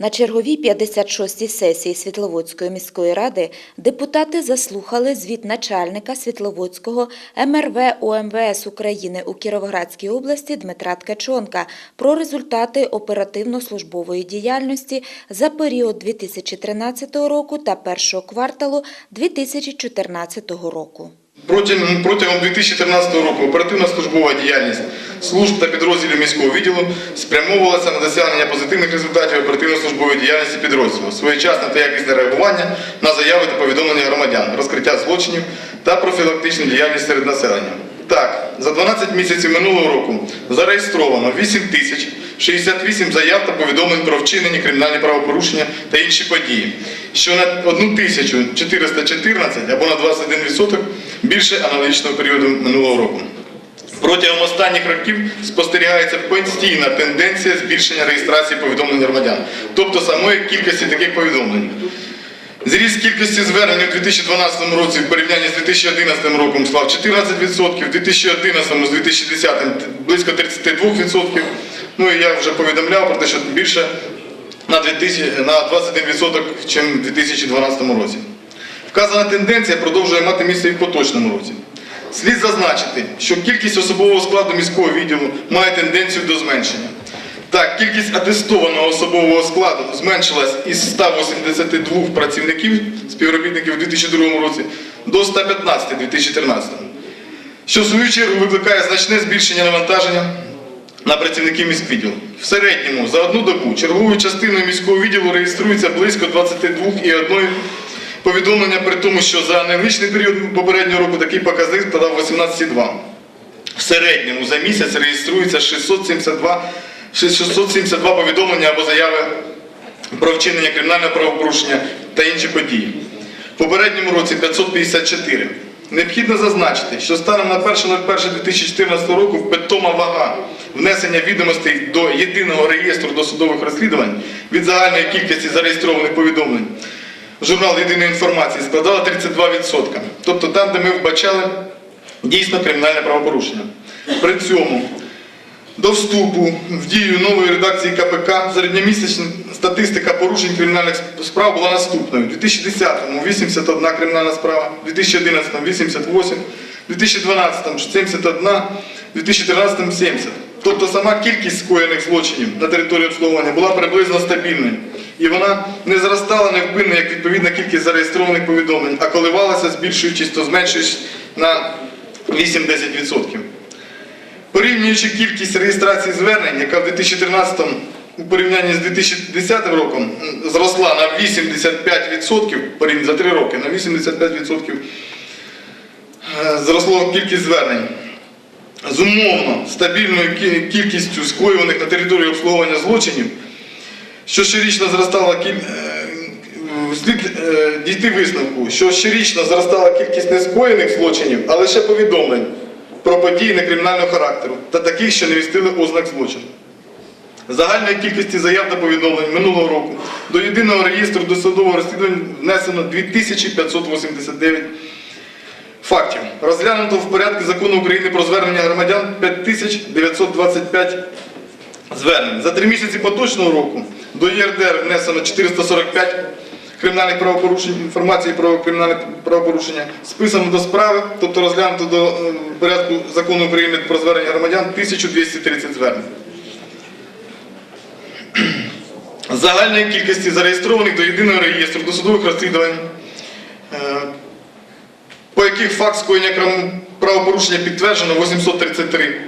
На черговій 56-й сесії Світловодської міської ради депутати заслухали звіт начальника Світловодського МРВ ОМВС України у Кіровоградській області Дмитра Ткачонка про результати оперативно-службової діяльності за період 2013 року та першого кварталу 2014 року. Протягом, протягом 2013 року оперативна службова діяльність служб та підрозділів міського відділу спрямовувалася на досягнення позитивних результатів оперативно-службової діяльності підрозділу, своєчасне та якісне реагування на заяви та повідомлення громадян, розкриття злочинів та профілактичну діяльність серед населення. Так, за 12 місяців минулого року зареєстровано 8 тисяч 68 заяв та повідомлень про вчинені кримінальні правопорушення та інші події, що на 1414 або на 21% більше аналогічного періоду минулого року. Протягом останніх років спостерігається постійна тенденція збільшення реєстрації повідомлень громадян, тобто самої кількості таких повідомлень. Зріст кількості звернень у 2012 році в порівнянні з 2011 роком склав 14%, в 2011 з 2010 близько 32%. Ну і я вже повідомляв про те, що більше на, 2000, на 21%, ніж в 2012 році. Вказана тенденція продовжує мати місце і в поточному році. Слід зазначити, що кількість особового складу міського відділу має тенденцію до зменшення. Так, кількість атестованого особового складу зменшилась із 182 працівників, співробітників у 2002 році до 115 у 2013, що в свою чергу викликає значне збільшення навантаження на працівників міськвідділу. В середньому за одну добу черговою частиною міського відділу реєструється близько 22,1 повідомлення, при тому, що за аналогічний період попереднього року такий показник складав 18,2. В середньому за місяць реєструється 672, 672 повідомлення або заяви про вчинення кримінального правопорушення та інші події. В попередньому році 554. Необхідно зазначити, що станом на 1.01.2014 року питома вага внесення відомостей до єдиного реєстру досудових розслідувань від загальної кількості зареєстрованих повідомлень журнал єдиної інформації складала 32%. Тобто там, де ми вбачали дійсно кримінальне правопорушення. При цьому до вступу в дію нової редакції КПК середньомісячна статистика порушень кримінальних справ була наступною. У 2010-му 81 кримінальна справа, у 2011-му 88, у 2012-му 71, у 2013-му 70. Тобто сама кількість скоєних злочинів на території обслуговування була приблизно стабільною. І вона не зростала невпинно, як відповідна кількість зареєстрованих повідомлень, а коливалася, збільшуючись, то зменшуючись на 8-10%. Порівнюючи кількість реєстрацій звернень, яка в 2013 у порівнянні з 2010 роком зросла на 85%, за 3 роки, на 85% е, зросло кількість звернень. З умовно стабільною кількістю скоюваних на території обслуговування злочинів, що щорічно зростала кіль... е, слід е, дійти висновку, що щорічно зростала кількість не скоєних злочинів, а лише повідомлень про події некримінального характеру та таких, що не містили ознак злочину. Загальної кількості заяв та повідомлень минулого року до єдиного реєстру досудового розслідування внесено 2589 фактів. Розглянуто в порядку закону України про звернення громадян 5925 звернень. За три місяці поточного року до ЄРДР внесено 445 кримінальних правопорушень, інформації про кримінальне правопорушення, списано до справи, тобто розглянуто до е, порядку закону України про звернення громадян 1230 звернень. Загальної кількості зареєстрованих до єдиного реєстру досудових розслідувань, е, по яких факт скоєння правопорушення підтверджено 833,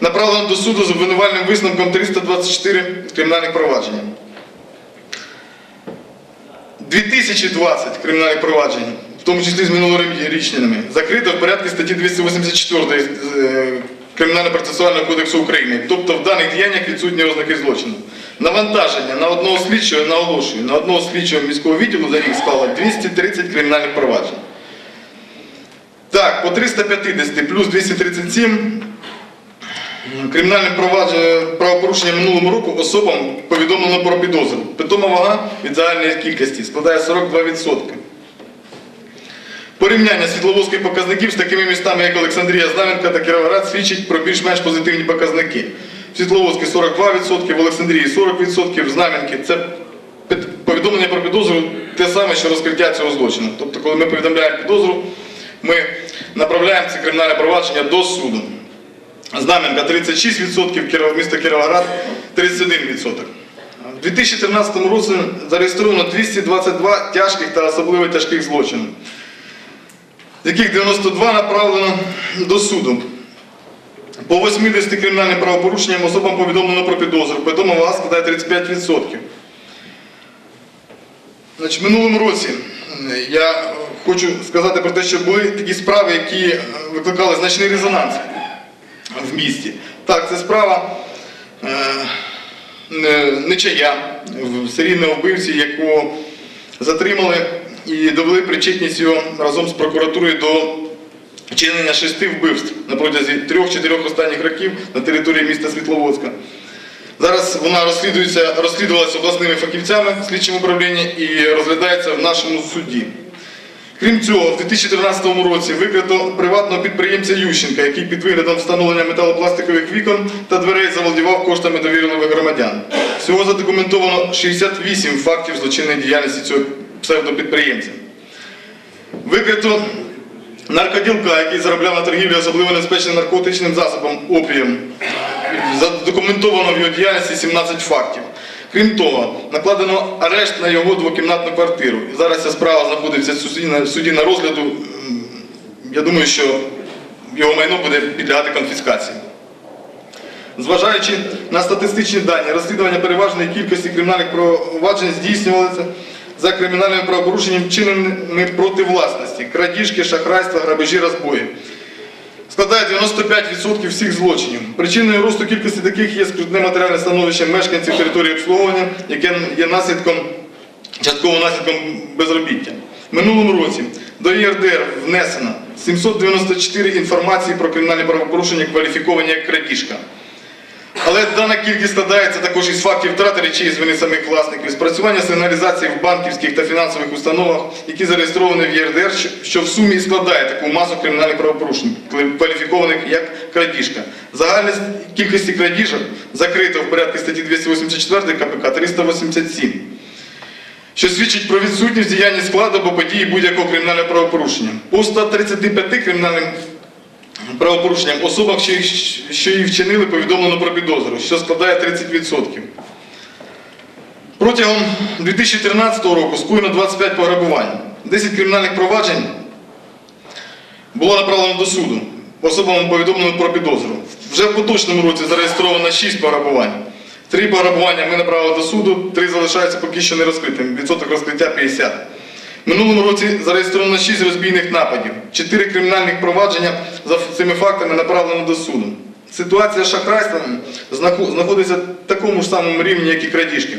направлено до суду з обвинувальним висновком 324 кримінальних провадження. 2020 кримінальних проваджень, в тому числі з минулорічними, закрито в порядку статті 284 е, Кримінально-процесуального кодексу України. Тобто в даних діяннях відсутні ознаки злочину. Навантаження на одного слідчого, наголошую, на одного слідчого міського відділу за рік склало 230 кримінальних проваджень. Так, по 350 плюс 237 Кримінальне правопорушення минулому року особам повідомлено про підозру. Питома вага від загальної кількості складає 42%. Порівняння світловодських показників з такими містами, як Олександрія, Знам'янка та Кіровоград, свідчить про більш-менш позитивні показники. В Світловодській 42%, в Олександрії 40%, в Знам'янки це повідомлення про підозру те саме, що розкриття цього злочину. Тобто, коли ми повідомляємо підозру, ми направляємо це кримінальне провадження до суду. Знаменка 36%, Кіров- місто Кіровоград 31%. У 2013 році зареєстровано 222 тяжких та особливо тяжких злочинів, з яких 92 направлено до суду. По 80 кримінальним правопорушенням особам повідомлено про підозру. Повідома вага складає 35%. Значить, минулому році я хочу сказати про те, що були такі справи, які викликали значний резонанс місті. Так, це справа е, нечая в серійного вбивці, якого затримали і довели причетність його разом з прокуратурою до вчинення шести вбивств на протязі трьох-чотирьох останніх років на території міста Світловодська. Зараз вона розслідується, розслідувалася обласними фахівцями в слідчому управлінні і розглядається в нашому суді. Крім цього, в 2013 році викрито приватного підприємця Ющенка, який під виглядом встановлення металопластикових вікон та дверей заволодівав коштами довірливих громадян. Всього задокументовано 68 фактів злочинної діяльності цього псевдопідприємця. Викрито наркоділка, який заробляв на торгівлі особливо небезпечним наркотичним засобом опієм. Задокументовано в його діяльності 17 фактів. Крім того, накладено арешт на його двокімнатну квартиру. І зараз ця справа знаходиться в суді на, розгляду. Я думаю, що його майно буде підлягати конфіскації. Зважаючи на статистичні дані, розслідування переважної кількості кримінальних проваджень здійснювалися за кримінальними правопорушеннями вчиненими проти власності, крадіжки, шахрайства, грабежі, розбої. Складає 95% всіх злочинів. Причиною росту кількості таких є скрутне матеріальне становище мешканців території обслуговування, яке є наслідком, частково наслідком безробіття. Минулому році до ЄРДР внесено 794 інформації про кримінальні правопорушення, кваліфіковані як крадіжка. Але дана кількість складається також із фактів втрати речей з вини самих власників, спрацювання сигналізації в банківських та фінансових установах, які зареєстровані в ЄРДР, що- в сумі складає таку масу кримінальних правопорушень, кваліфікованих як крадіжка. Загальна кількості крадіжок закрито в порядку статті 284 КПК 387 що свідчить про відсутність діяння складу або події будь-якого кримінального правопорушення. По 135 кримінальним правопорушенням особам, що, їх- що її вчинили, повідомлено про підозру, що складає 30%. Протягом 2013 року скоєно 25 пограбувань. 10 кримінальних проваджень було направлено до суду. Особам повідомлено про підозру. Вже в поточному році зареєстровано 6 пограбувань. Три пограбування ми направили до суду, три залишаються поки що не розкритими. Відсоток розкриття 50. Минулому році зареєстровано 6 розбійних нападів, 4 кримінальних провадження за цими фактами направлено до суду. Ситуація з шахрайством знаходиться в такому ж самому рівні, як і крадіжки.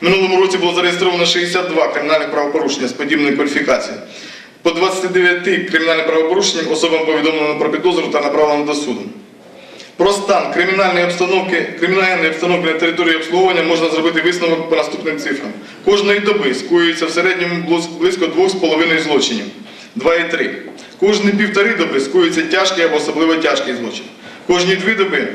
Минулому році було зареєстровано 62 кримінальних правопорушення з подібною кваліфікацією. По 29 кримінальним правопорушенням особам повідомлено про підозру та направлено до суду. Про стан кримінальної обстановки, кримінальної обстановки на території обслуговування можна зробити висновок по наступним цифрам. Кожної доби скоюється в середньому близько 2,5 злочинів. 2,3. Кожні півтори доби скоюється тяжкий або особливо тяжкий злочин. Кожні дві доби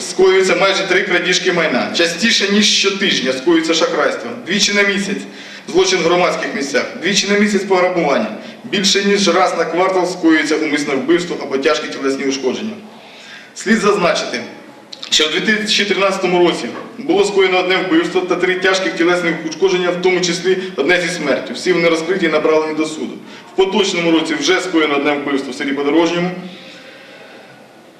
скоюється майже три крадіжки майна. Частіше, ніж щотижня, скоюється шахрайство. Двічі на місяць злочин в громадських місцях, двічі на місяць пограбування. Більше ніж раз на квартал скоюється умисне вбивство або тяжкі тілесні ушкодження. Слід зазначити, що в 2013 році було скоєно одне вбивство та три тяжких тілесних ушкодження, в тому числі одне зі смертю. Всі вони розкриті і направлені до суду. В поточному році вже скоєно одне вбивство в селі Подорожньому.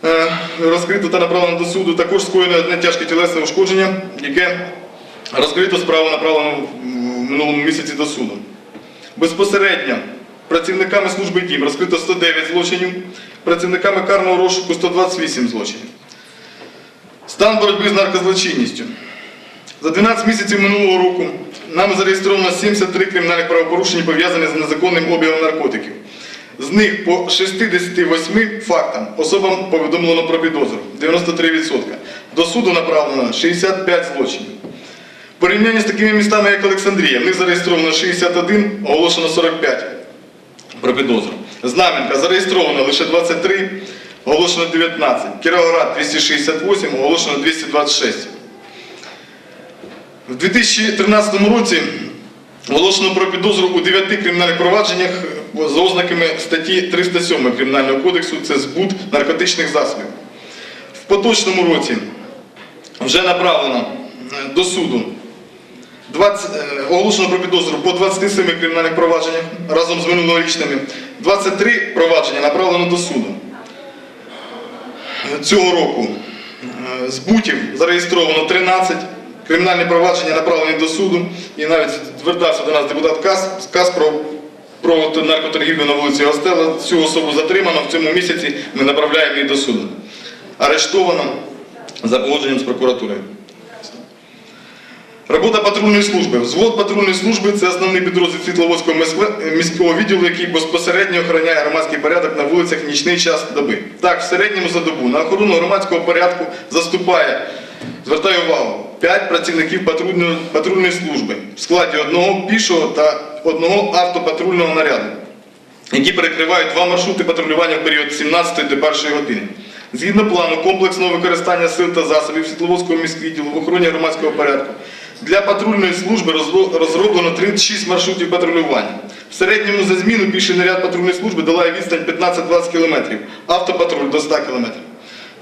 Е, Розкрито та направлено до суду. Також скоєно одне тяжке тілесне ушкодження, яке розкрито справу направлено в минулому місяці до суду. Безпосередньо працівниками служби дім розкрито 109 злочинів, працівниками карного розшуку 128 злочинів. Стан боротьби з наркозлочинністю. За 12 місяців минулого року нами зареєстровано 73 кримінальних правопорушення, пов'язані з незаконним обігом наркотиків. З них по 68 фактам особам повідомлено про підозру 93%. До суду направлено 65 злочинів. В порівнянні з такими містами, як Олександрія, в них зареєстровано 61, оголошено 45 про підозру. Знаменка зареєстровано лише 23, оголошено 19. Кіровоград 268, оголошено 226. В 2013 році оголошено про підозру у 9 кримінальних провадженнях за ознаками статті 307 Кримінального кодексу це збут наркотичних засобів. В поточному році вже направлено до суду 20, е, оголошено про підозру по 27 кримінальних провадженнях разом з минулорічними. 23 провадження направлено до суду. Цього року е, збутів зареєстровано 13, кримінальні провадження направлені до суду, і навіть звертався до нас депутат Кас, Кас про, про наркоторгівлю на вулиці Остела. Цю особу затримано в цьому місяці, ми направляємо її до суду. Арештовано за погодженням з прокуратурою. Робота патрульної служби. Взвод патрульної служби це основний підрозділ Світловодського міського відділу, який безпосередньо охороняє громадський порядок на вулицях в нічний час доби. Так, в середньому за добу на охорону громадського порядку заступає, звертаю увагу, 5 працівників патрульної, патрульної служби в складі одного пішого та одного автопатрульного наряду, які перекривають два маршрути патрулювання в період 17 до 1 години. Згідно плану комплексного використання сил та засобів Світловодського міськвідділу в охороні громадського порядку, для патрульної служби розроблено 36 маршрутів патрулювання. В середньому за зміну піший наряд патрульної служби долає відстань 15-20 км, автопатруль до 100 км.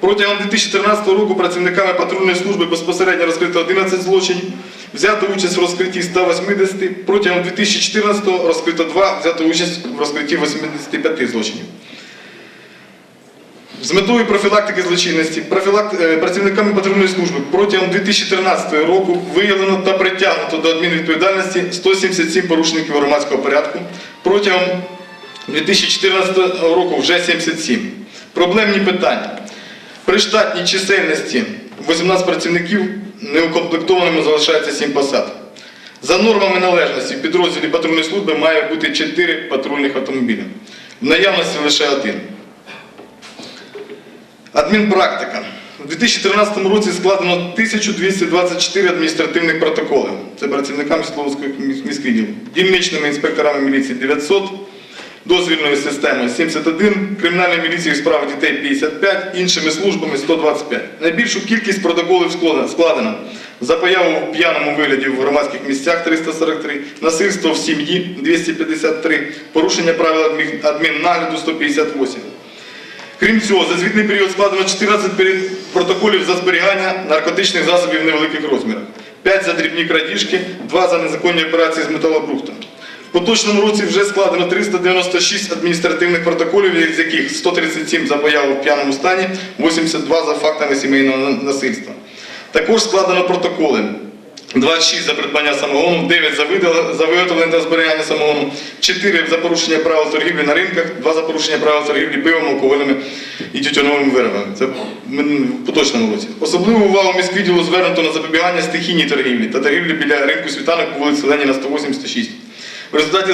Протягом 2013 року працівниками патрульної служби безпосередньо розкрито 11 злочинів, взято участь в розкритті 180, протягом 2014 розкрито 2, взято участь в розкритті 85 злочинів. З метою профілактики злочинності профілак- е, працівниками патрульної служби протягом 2013 року виявлено та притягнуто до адмінвідповідальності 177 порушників громадського порядку. Протягом 2014 року вже 77. Проблемні питання. При штатній чисельності 18 працівників неукомплектованими залишається 7 посад. За нормами належності в підрозділі патрульної служби має бути 4 патрульних автомобіля. В наявності лише один. Адмінпрактика. У 2013 році складено 1224 адміністративних протоколи. Це працівникам Світловодського міськвідділу. Дільничними інспекторами міліції 900, дозвільною системою 71, кримінальною міліцією з прав дітей 55, іншими службами 125. Найбільшу кількість протоколів складено- за появу в п'яному вигляді в громадських місцях 343, насильство в сім'ї 253, порушення правил адмін- адміннагляду 158. Крім цього, за звітний період складено 14 протоколів за зберігання наркотичних засобів невеликих розмірах, 5 за дрібні крадіжки, 2 за незаконні операції з металобрухтом. В поточному році вже складено 396 адміністративних протоколів, з яких 137 за появу в п'яному стані, 82 за фактами сімейного насильства. Також складено протоколи 26 за придбання самогону, 9 за, виготовлення та зберігання самогону, 4 за порушення правил торгівлі на ринках, 2 за порушення правил торгівлі пивом, алкогольними і тютюновими виробами. Це в поточному році. Особливу увагу міськвідділу звернуто на запобігання стихійній торгівлі та торгівлі біля ринку світанок по вулиці Леніна 186. В результаті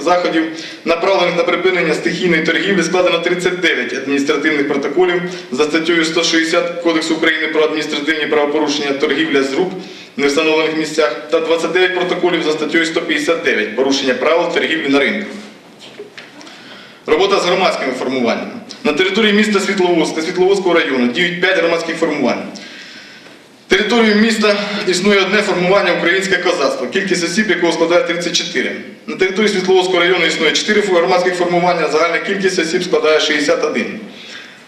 заходів, направлених на припинення стихійної торгівлі, складено 39 адміністративних протоколів за статтею 160 Кодексу України про адміністративні правопорушення торгівля з рук в невстановлених місцях та 29 протоколів за статтею 159 порушення правил торгівлі на ринку. Робота з громадськими формуваннями. На території міста Світловодська, Світловодського району діють 5 громадських формувань. Територію міста існує одне формування українське козацтво, кількість осіб якого складає 34. На території Світловодського району існує 4 громадських формування, загальна кількість осіб складає 61.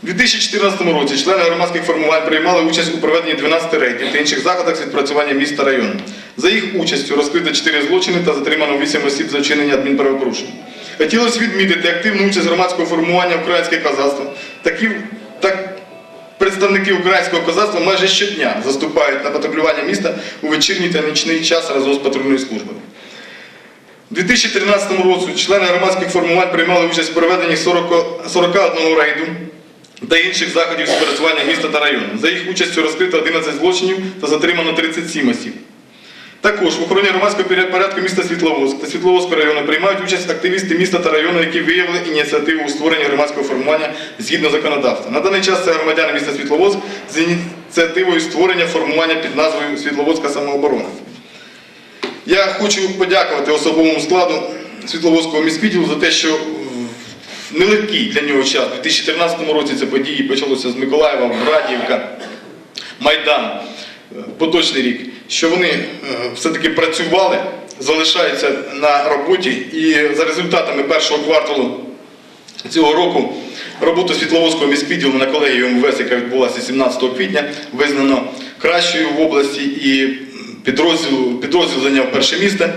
У 2014 році члени громадських формувань приймали участь у проведенні 12 рейдів та інших заходах з відпрацювання міста району. За їх участю розкрито 4 злочини та затримано 8 осіб за вчинення адмінправопорушень. Хотілося відмітити активну участь громадського формування українське козацтво. Такі, так, Представники українського козацтва майже щодня заступають на патрулювання міста у вечірній та нічний час разом з патрульною службою. У 2013 році члени громадських формувань приймали участь в проведенні 40, 41 рейду та інших заходів з пересування міста та району. За їх участю розкрито 11 злочинів та затримано 37 осіб. Також в охороні громадського порядку міста Світловодськ та Світловодського району приймають участь активісти міста та району, які виявили ініціативу у створенні громадського формування згідно законодавства. На даний час це громадяни міста Світловодськ з ініціативою створення формування під назвою Світловодська самооборона. Я хочу подякувати особовому складу Світловодського міськвідділу за те, що нелегкий для нього час, у 2013 році це події почалося з Миколаєва, Брадівка, Майдан, е, поточний рік. що вони е, все-таки працювали, залишаються на роботі і за результатами першого кварталу цього року роботу Світловодського міськвідділу на колегії МВС, яка відбулася 17 квітня, визнано кращою в області і підрозділ, підрозділ зайняв перше місце.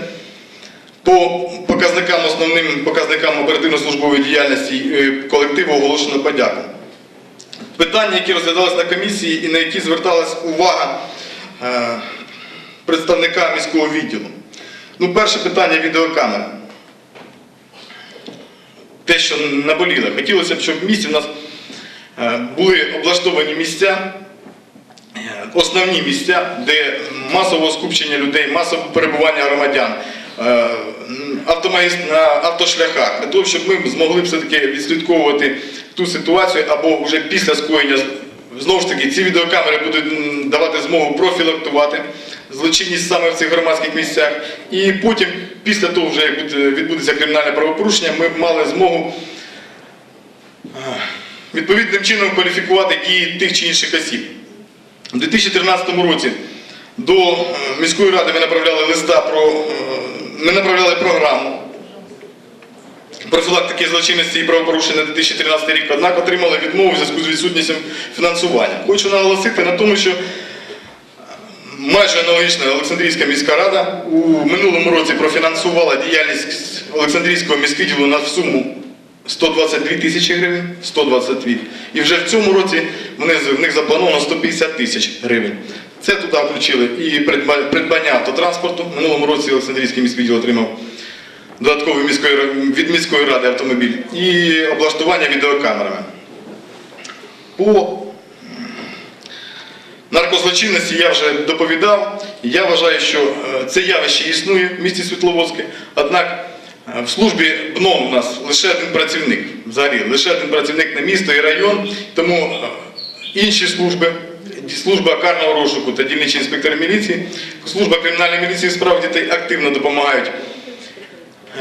По показникам, основним показникам оперативно-службової діяльності е, колективу оголошено подяку. Питання, які розглядалися на комісії і на які зверталась увага е, представника міського відділу. Ну, перше питання відеокамери. Те, що наболіло. Хотілося б, щоб в місті в нас е, були облаштовані місця, основні місця, де масового скупчення людей, масове перебування громадян, автошляхах, для того, щоб ми змогли все-таки відслідковувати ту ситуацію або вже після скоєння. Знову ж таки, ці відеокамери будуть давати змогу профілактувати злочинність саме в цих громадських місцях. І потім, після того, вже як відбудеться кримінальне правопорушення, ми мали змогу відповідним чином кваліфікувати дії тих чи інших осіб. У 2013 році до е, міської ради ми направляли листа про е, ми направляли програму профілактики злочинності і правопорушень на 2013 рік, однак отримали відмову в зв'язку з відсутністю фінансування. Хочу наголосити на тому, що майже аналогічна Олександрійська міська рада у минулому році профінансувала діяльність Олександрійського міськвідділу на суму 122 тисячі гривень, 122. І вже в цьому році в них заплановано 150 тисяч гривень. Це туди включили і придбання автотранспорту. Минулому році Олександрійський міськвідділ отримав додатковий від міської ради автомобіль і облаштування відеокамерами. По наркозлочинності я вже доповідав. Я вважаю, що е, це явище існує в місті Світловодське. Однак е, в службі БНОМ у нас лише один працівник, взагалі, лише один працівник на місто і район, тому е, інші служби, служба карного розшуку та дільничі інспектори міліції, служба кримінальної міліції справ дітей активно допомагають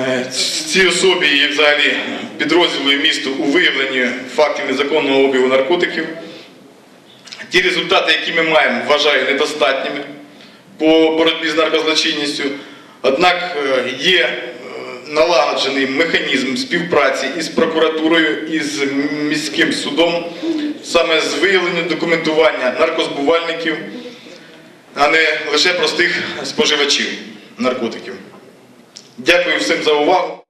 Е, цій особі і взагалі підрозділу місту у виявленні фактів незаконного обігу наркотиків. Ті результати, які ми маємо, вважаю недостатніми по боротьбі з наркозлочинністю. Однак е, є налагоджений механізм співпраці із прокуратурою, із міським судом, саме з виявленням документування наркозбувальників, а не лише простих споживачів наркотиків. Дякую всім за увагу.